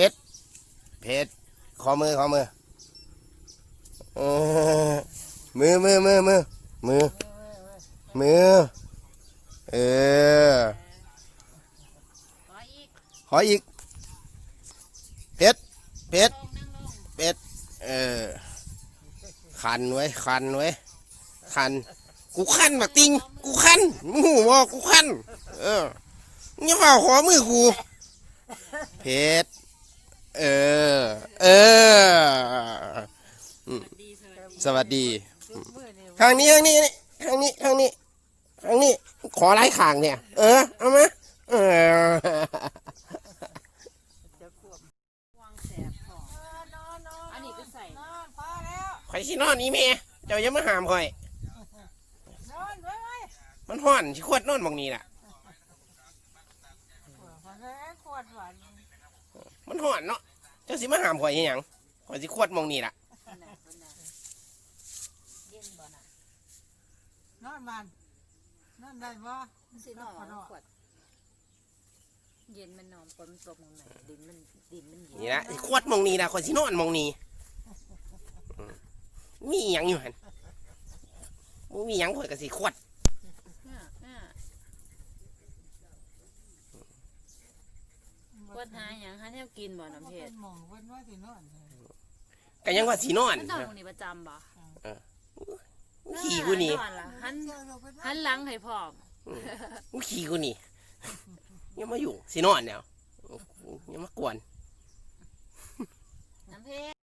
เพชรเพชรขอมือขอมือมือมือมือมือมือมือเออขออีกขออีกเพชรเพชรเพชรเออคันไว้คันไว้คันกูคันมาติงกูคันมึงหูบ่กูคันเออนี่ว่าขอมือกูเพชรเออ เออ ดี สวัสดีสวัสดีมือนี่ทางนี้ทางนี้ทางนี้ทางนี้ทางนี้ ขอไล่ขางเนี่ย เออ เอามาเออจะควบวางแสบของนอนนอนอันนี้ก็ใส่นอนพอแล้วข่อยสินอนนี้แม่เจ้าอย่ามาหามข่อยนอนไว้ไว้มันห้อนสิขวดนอนบางนี้ล่ะพอแล้วขวดหวานมันห้อนเนาะ เจ้าสิมาหามข่อยยังหยังข่อยสิขวดมองนี่ล่ะคนน่ะคนน่ะเย็นบ่น่ะ น อนมันนอนได้บ่มันสินอนขวด เย็นมันนอนฝนตกลงไหนดินมันดินมันเย็นนี่ละสิขวดมองนี่ล่ะข่อยสินอนมองนี่อืมมีหยังอยู่หันบ่มีหยังข่อยก็สิขวดอ่าอ่าขวดหาหยังหาแนวกินบ่น้ำเพชรหมองเพิ่นว่าสินอนก็ยังว่าสินอนมันนอนตรงนี้ประจำบ่ ขี่กูนี่นอนล่ะหันเจ้าเราเพิ่นว่าหันหลังให้พร้อมกูขี่กูนี่อยังมาอยู่สินอนเนี่ยอย่ามากวนน้ำเพชร